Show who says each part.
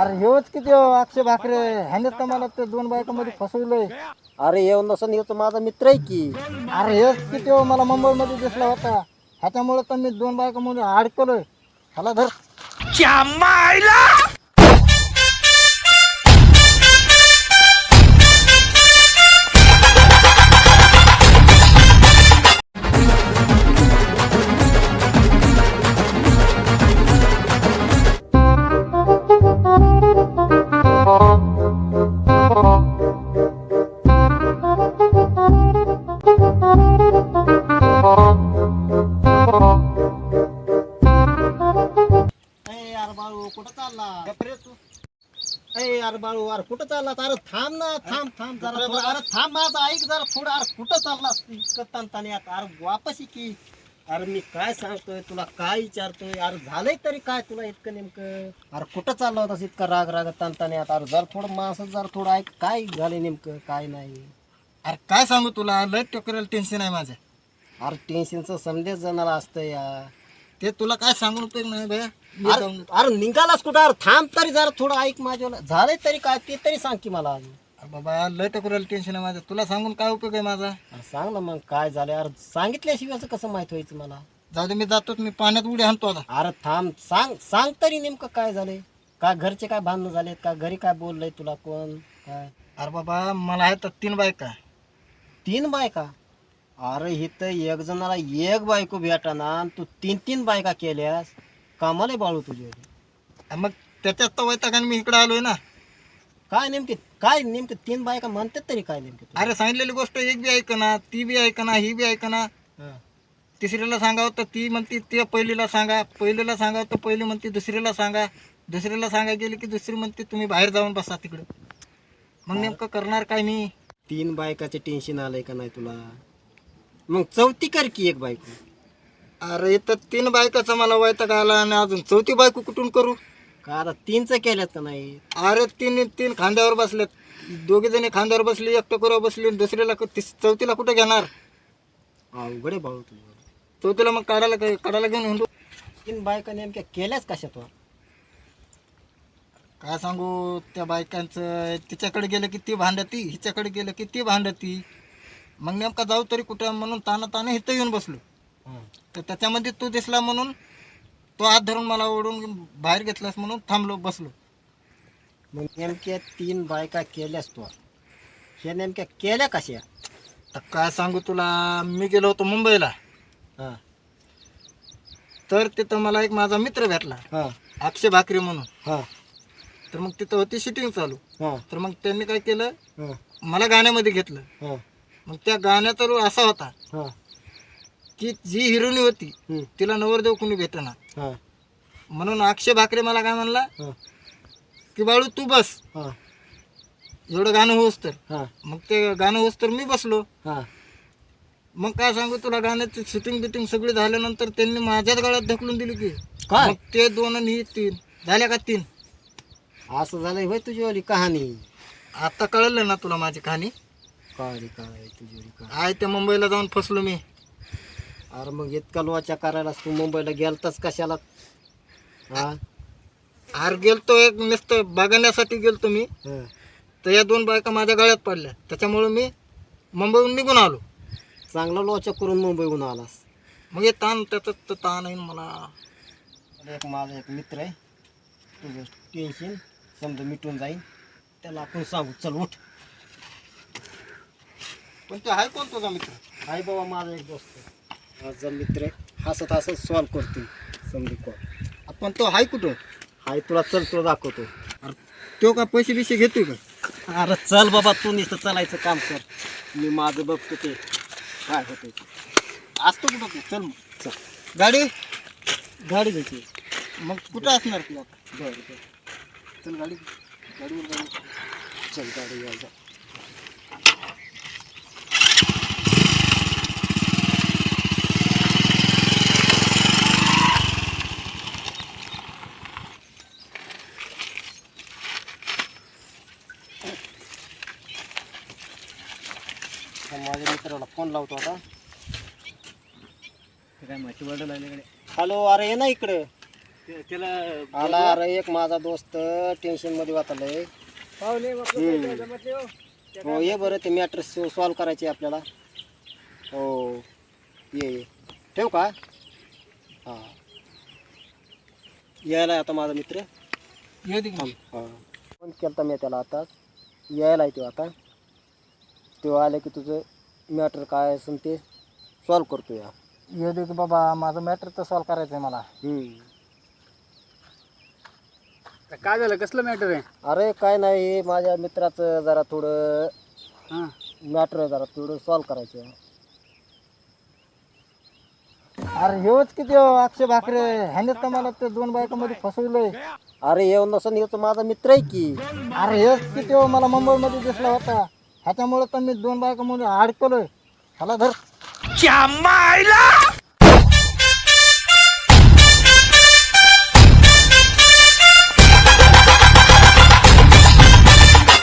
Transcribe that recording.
Speaker 1: अरे हेच किती हो, अक्षय भाकरे. ह्यानेच तर मला ते दोन बायकामध्ये फसवलंय.
Speaker 2: अरे येऊ नसन येऊ तर माझा मित्र आहे की.
Speaker 1: अरे हेच किती हो मला मुंबईमध्ये दिसला होता. ह्याच्यामुळे तर मी दोन बायकामध्ये अडकलोय. ह्याला धर.
Speaker 2: ए कुठं चालला ए यार बाळू अरे कुठं चालला अरे थांब ना थांब थांब जरा थोडं. अरे थांब माझं ऐक जरा थोडं अरे कुठं चाललास तू इतकं तणतण्यात अरे वापस ये की. अरे मी काय सांगतोय तुला काय विचारतोय? अरे झालंय तरी काय तुला इतकं नेमकं? अरे कुठं चालला होतास इतकं राग राग तणतण्यात अरे जरा थोडं माणसं जरा थोडं ऐक काय झालंय नेमकं? काय नाही.
Speaker 1: अरे काय सांगू तुला? लय टोकरेल टेन्शन आहे माझं.
Speaker 2: अरे टेन्शनचं संदेश जणाला असतं या.
Speaker 1: ते तुला काय सांगून उपयोग नाही भैया मी
Speaker 2: अरे निघालास कुठं? अरे थांब तरी जरा थोडं ऐक माझ्याला झालंय तरी काय ते तरी सांग की मला अजून.
Speaker 1: अरे बाबा लय टोकरेल टेन्शन आहे माझं. तुला सांगून काय उपयोग आहे माझा?
Speaker 2: अरे सांग ना मग काय झालं अरे सांगितल्याशिवाय असं कसं माहीत व्हायचं मला?
Speaker 1: जाऊ दे मी जातोच. मी पाण्यात उडी आणतो आता.
Speaker 2: अरे थांब. सांग सांग तरी नेमकं काय झालंय. का घरचे काय भांडणं झालेत? का घरी काय बोललंय तुला कोण? काय?
Speaker 1: अरे बाबा मला आहे तर तीन बायका.
Speaker 2: तीन बायका? अरे इथं एक जणाला एक बायको भेटाना आणि तू तीन तीन बायका केल्यास? कामाला बाळू तुझे.
Speaker 1: मग त्याच्यात तर वैतागाने मी इकडे आलोय ना.
Speaker 2: काय नेमके काय नेमके तीन बायका म्हणतात तरी काय नेमके
Speaker 1: अरे सांगितलेली गोष्ट एक बी ऐकना ती बी ऐकना ही बी ऐकना. तिसरीला सांगावं तर ती म्हणते ते पहिलीला सांगा. पहिलीला सांगावं तर पहिली म्हणते दुसरीला सांगा. दुसरीला सांगा गेली की दुसरी म्हणते तुम्ही बाहेर जाऊन बसा तिकडे. मग नेमकं करणार काय मी?
Speaker 2: तीन बायकाचे टेन्शन आलंय का नाही तुला? मग चौथी कर की एक बायको.
Speaker 1: अरे इथं तीन बायकाचा मला वैताग आला आणि अजून चौथी बायको कुठून करू?
Speaker 2: का आता तीनचं केल्यात का नाही?
Speaker 1: अरे तीन तीन खांद्यावर बसलेत. दोघे जणी खांद्यावर बसली एक टोकरावर बसली आणि दुसरीला कु- तिस- चौथीला कुठे घेणार?
Speaker 2: अवघड आहे भाऊ तुझं
Speaker 1: चौथीला मग काढायला काय- काढायला घेऊन हिंडू?
Speaker 2: तीन बायका नेमक्या केल्याच कशा तो
Speaker 1: काय सांगू त्या बायकांचं तिच्याकडे गेलं की ती भांडती हिच्याकडे गेलं की ती भांडती. मग नेमका जाऊ तरी कुठं म्हणून ताना ताना इथं येऊन बसलो. तर त्याच्यामध्ये तू दिसला म्हणून तो हात धरून मला ओढून बाहेर घेतलास म्हणून थांबलो बसलो.
Speaker 2: मग नेमक्या तीन बायका केल्यास तो? ह्या नेमक्या केल्या कशा?
Speaker 1: तर काय सांगू तुला मी गेलो होतो मुंबईला.
Speaker 2: हा.
Speaker 1: तर तिथं मला एक माझा मित्र भेटला
Speaker 2: हा.
Speaker 1: अक्षय भाकरे म्हणून.
Speaker 2: हा.
Speaker 1: तर मग तिथं होती शूटिंग चालू.
Speaker 2: हा.
Speaker 1: तर मग त्यांनी काय केलं?
Speaker 2: हा.
Speaker 1: मला गाण्यामध्ये घेतलं.
Speaker 2: हा.
Speaker 1: मग त्या गाण्याचा रोल असा होता
Speaker 2: हा.
Speaker 1: की जी हिरोनी होती
Speaker 2: हम्म,
Speaker 1: तिला नवरदेव कुणी भेटना
Speaker 2: हा.
Speaker 1: म्हणून अक्षय भाकरे मला काय म्हणला
Speaker 2: हा.
Speaker 1: की बाळू तू बस.
Speaker 2: हा.
Speaker 1: एवढं गाणं होस तर.
Speaker 2: हा.
Speaker 1: मग ते गाणं होस तर मी बसलो.
Speaker 2: हा.
Speaker 1: मग काय सांगू तुला गाण्याची शूटिंग बिटिंग सगळी झाल्यानंतर त्यांनी माझ्याच गळ्यात ढकलून दिली की.
Speaker 2: काय?
Speaker 1: मग ते दोन आणि ही तीन. झाल्या का तीन?
Speaker 2: असं झालंय होय तुझी वाली कहाणी?
Speaker 1: आता कळलं ना तुला माझी कहाणी?
Speaker 2: काय रे काय तुझी वाली कहाणी?
Speaker 1: आहे त्या मुंबईला जाऊन फसलो मी.
Speaker 2: अरे मग इतका लोचा करायला तू मुंबईला गेलतास कशाला? हा?
Speaker 1: आर गेलतो एक नुसतं बघण्यासाठी गेलतो मी.
Speaker 2: हा.
Speaker 1: तर या दोन बायका माझ्या गळ्यात पडल्या. त्याच्यामुळे मी मुंबईहून निघून आलो.
Speaker 2: चांगला लोचा करून मुंबईहून आलास.
Speaker 1: मग हे ताण त्याचं तर ताण आहे मला.
Speaker 2: एक माझा एक मित्र आहे. तुझं टेन्शन समजा मिटून जाईल त्याला आपण सांगू चल उठ.
Speaker 1: पण ते आहे कोण तुझा मित्र?
Speaker 2: हाय बाबा माझा एक दोस्त. आहे. माझा मित्र हसत हसत सॉल्व करतो समजू कॉल
Speaker 1: आपण तो आहे कुठं?
Speaker 2: हाय तुला चल तुला दाखवतो.
Speaker 1: अरे तो का पैसे बिशे घेतोय का?
Speaker 2: अरे चल बाबा तू नुसतं चालायचं काम कर. मी माझं बघतो ते काय होते
Speaker 1: असतो कुठं तू? चल मग.
Speaker 2: चल.
Speaker 1: गाडी?
Speaker 2: गाडी घ्यायची.
Speaker 1: मग कुठं असणार तू आता?
Speaker 2: बरं बरं.
Speaker 1: चल गाडी. गाडीवर जाऊ.
Speaker 2: चल गाडी घ्यायचा आता माझ्या मित्राला फोन लावतो आता.
Speaker 1: काय
Speaker 2: हॅलो अरे ये ना इकडे. आला अरे एक माझा दोस्त टेन्शनमध्ये वाचलंय हो. ये बरं ते मॅटर सॉल्व करायचे आपल्याला. हो ये ये. ठेवू का? हां. यायला आता माझा मित्र.
Speaker 1: दे.
Speaker 2: हां. फोन केला मी त्याला आता यायला आहे तो आता. तो आले की तुझं मॅटर काय असेल ते सॉल्व करतो या
Speaker 1: ये दे की बाबा माझं मॅटर तर सॉल्व करायचं आहे मला.
Speaker 2: हम्म.
Speaker 3: काय झालं? कसलं मॅटर आहे?
Speaker 2: अरे काय नाही माझ्या मित्राचं जरा थोडं
Speaker 3: हां.
Speaker 2: मॅटर जरा थोडं सॉल्व करायचं
Speaker 1: अरे हेच किती हो, अक्षय भाकरे ह्यानेच तर मला ते दोन बायकामध्ये फसवलंय.
Speaker 2: अरे येऊन नसन येतो माझा मित्र आहे की.
Speaker 1: अरे हेच किती हो मला मुंबईमध्ये दिसला होता. ह्याच्यामुळे तर मी दोन बायकामध्ये अडकलोय ह्याला धर.